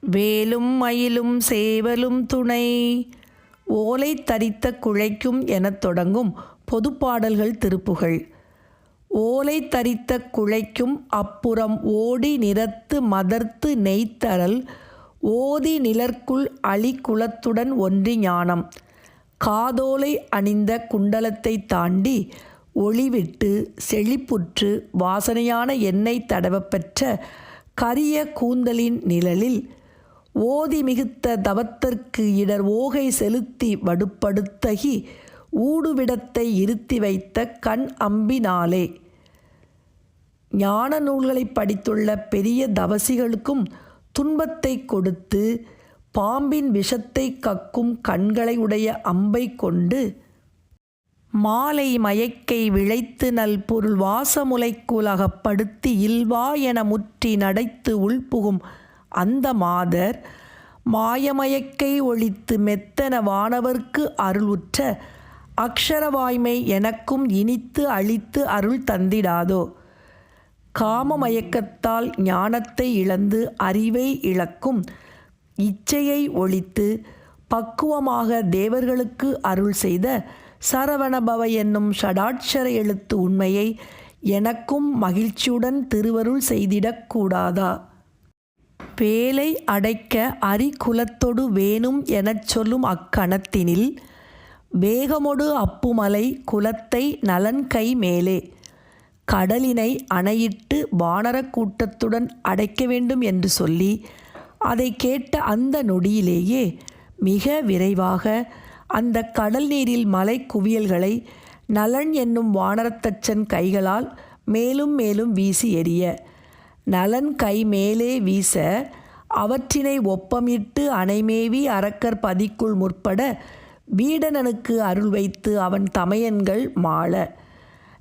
வேலும் மயிலும் சேவலும் துணை. ஓலை தரித்த குழைக்கும் எனத் தொடங்கும் பொதுப்பாடல்கள் திருப்புகள். ஓலை தரித்த குழைக்கும் அப்புறம் ஓடி நிறத்து மதர்த்து நெய்த்தரல் ஓதி நிலர்க்குள் அழி குலத்துடன் ஒன்றி ஞானம். காதோலை அணிந்த குண்டலத்தை தாண்டி ஒளிவிட்டு செழிப்புற்று வாசனையான எண்ணெய் தடவப்பெற்ற கரிய கூந்தலின் நிழலில் ஓதி மிகுத்த தவத்திற்கு இடர் ஓகை செலுத்தி வடுப்படுத்தகி ஊடுவிடத்தை இருத்தி வைத்த கண் அம்பினாலே. ஞான நூல்களை படித்துள்ள பெரிய தவசிகளுக்கும் துன்பத்தை கொடுத்து பாம்பின் விஷத்தை கக்கும் கண்களை உடைய அம்பை கொண்டு மாலை மயக்கை விளைத்து நல் பொருள் வாசமுலைக்குலகப்படுத்தி இல்வா என முற்றி நடைத்து உள்புகும் அந்த மாதர் மாயமயக்கை ஒழித்து மெத்தன வானவர்க்கு அருளுற்ற அக்ஷரவாய்மை எனக்கும் இனித்து அழித்து அருள் தந்திடாதோ? காமமயக்கத்தால் ஞானத்தை இழந்து அறிவை இழக்கும் இச்சையை ஒழித்து பக்குவமாக தேவர்களுக்கு அருள் செய்த சரவணபவ என்னும் ஷடாட்சர எழுத்து உண்மையை எனக்கும் மகிழ்ச்சியுடன் திருவருள் செய்திடக்கூடாதா வேலை அடைக்க அரிகுலத்தொடு வேணும் எனச் சொல்லும் அக்கணத்தினில் வேகமொடு அப்புமலை குலத்தை நலன் கை மேலே கடலினை அணையிட்டு வானரக் கூட்டத்துடன் அடைக்க வேண்டும் என்று சொல்லி அதை கேட்ட அந்த நொடியிலேயே மிக விரைவாக அந்த கடல் நீரில் மலை குவியல்களை நலன் என்னும் வானரத்தச்சன் கைகளால் மேலும் மேலும் வீசி எறிய நலன் கை மேலே வீச அவற்றினை ஒப்பமிட்டு அணைமேவி அரக்கர் பதிக்குள் முற்பட வீடனனுக்கு அருள் வைத்து அவன் தமையன்கள் மாள.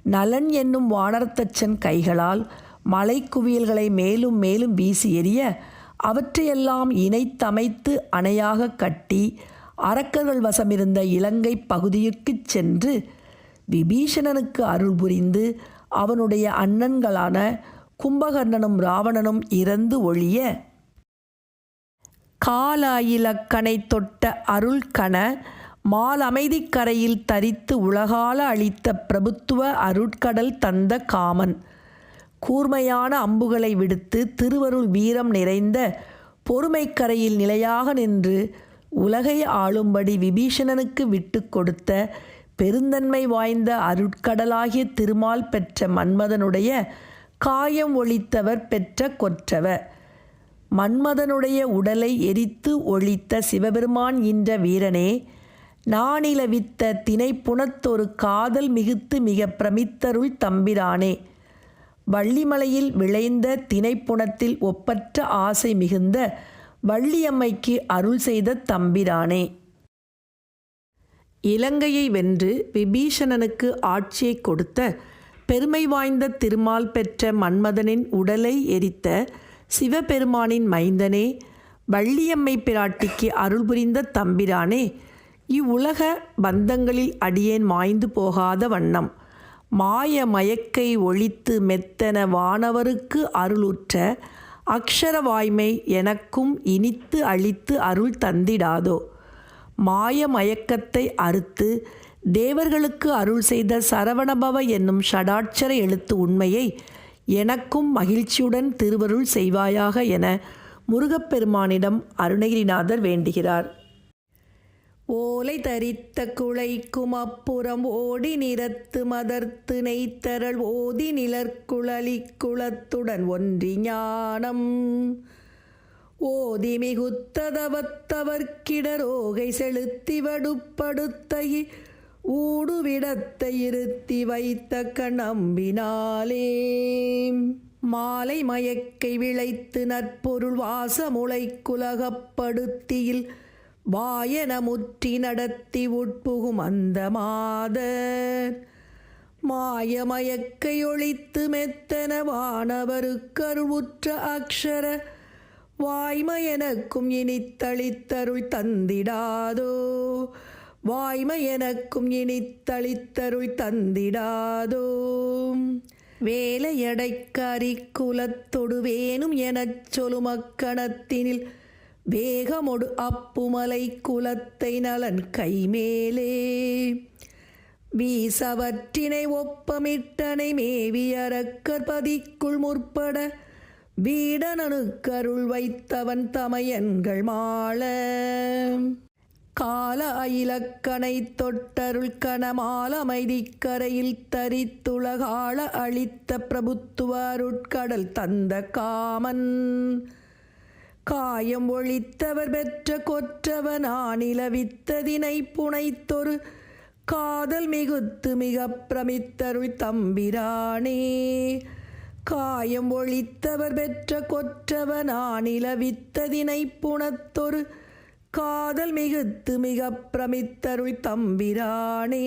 நலன் என்னும் வானர்த்தச்சன் கைகளால் மலைக்குவியல்களை மேலும் மேலும் வீசி எறிய அவற்றையெல்லாம் இணைத்தமைத்து அணையாக கட்டி அரக்கர்கள் வசமிருந்த இலங்கை பகுதியிற்குச் சென்று விபீஷணனுக்கு அருள் புரிந்து அவனுடைய அண்ணன்களான கும்பகர்ணனும் ராவணனும் இறந்து ஒழிய காலாயிலக்கனை தொட்ட அருள்கண மாலமைதிக்கரையில் தரித்து உலகால அளித்த பிரபுத்துவ அருட்கடல் தந்த காமன். கூர்மையான அம்புகளை விடுத்து திருவருள் வீரம் நிறைந்த பொறுமைக்கரையில் நிலையாக நின்று உலகை ஆளும்படி விபீஷணனுக்கு விட்டு கொடுத்த பெருந்தன்மை வாய்ந்த அருட்கடலாகிய திருமால் பெற்ற மன்மதனுடைய காயம் ஒழித்தவர் பெற்ற கொற்றவர். மன்மதனுடைய உடலை எரித்து ஒழித்த சிவபெருமான் என்ற வீரனே நானிலவித்த தினைப்புணத்தொரு காதல் மிகுத்து மிக பிரமித்தருள் தம்பிரானே. வள்ளிமலையில் விளைந்த தினைப்புணத்தில் ஒப்பற்ற ஆசை மிகுந்த வள்ளியம்மைக்கு அருள் செய்த தம்பிரானே. இலங்கையை வென்று விபீஷணனுக்கு ஆட்சியை கொடுத்த பெருமை வாய்ந்த திருமால் பெற்ற மன்மதனின் உடலை எரித்த சிவபெருமானின் மைந்தனே வள்ளியம்மை பிராட்டிக்கு அருள் புரிந்த தம்பிரானே இவ்வுலக பந்தங்களில் அடியேன் மாய்ந்து போகாத வண்ணம் மாய மயக்கை ஒழித்து மெத்தன வானவருக்கு அருளுற்ற அக்ஷர வாய்மை எனக்கும் இனித்து அழித்து அருள் தந்திடாதோ மாய மயக்கத்தை அறுத்து தேவர்களுக்கு அருள் செய்த சரவணபவ என்னும் ஷடாட்சர எழுத்து உண்மையை எனக்கும் மகிழ்ச்சியுடன் திருவருள் செய்வாயாக என முருகப்பெருமானிடம் அருணகிரிநாதர் வேண்டுகிறார். ஓலை தரித்த குளைக்கும் அப்புறம் ஓடி நிறத்து மதர்த்து நெய்த்தரள் ஓதி நிலர்குழலி குளத்துடன் ஒன்றி ஞானம். ஓதி மிகுத்ததவத்தவர்க்கிடரோகை செலுத்தி வடுப்படுத்தகி ஊடுவிடத்தை இருத்தி வைத்த கணம்பினாலே மாலை மயக்கை விளைத்து நற்பொருள் வாசமுளை குலகப்படுத்தியில் வாயன முற்றி நடத்தி உட்புகும் அந்த மாத மாயமயக்கை ஒழித்து மெத்தன வானவருக்கருவுற்ற அக்ஷர வாய்மையனக்கும் இனித்தளித்தருள் தந்திடாதோ. வாய்மை எனக்கும் இனித்தளித்தருள் தந்திடாதோ. வேலையடைக்கரி குலத்தொடு வேணும் எனச் சொல்லும் அக்கணத்தினில் வேகமொடு அப்புமலை குலத்தை நலன் கைமேலே. வீசவற்றினை ஒப்பமிட்டனை மேவியரக்கர் பதிக்குள் முற்பட வீடனனுக்கருள் வைத்தவன் தமையன்கள் மாள. கால அயிலக்கனை தொட்டருள் கணமால அமைதிக்கரையில் தரித்துலகாள அளித்த பிரபுத்துவருட்கடல் தந்த காமன். காயம் ஒழித்தவர் பெற்ற கொற்றவன் ஆணிலவித்ததினை புனைத்தொரு காதல் மிகுத்து மிக பிரமித்தருள் தம்பிரானே. காயம் ஒழித்தவர் பெற்ற கொற்றவன் ஆணிலவித்ததினை புனத்தொரு காதல் மிகுத்து மிக பிரமித்தருள் தம்பிரானே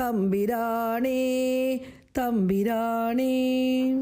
தம்பிரானே தம்பிரானே.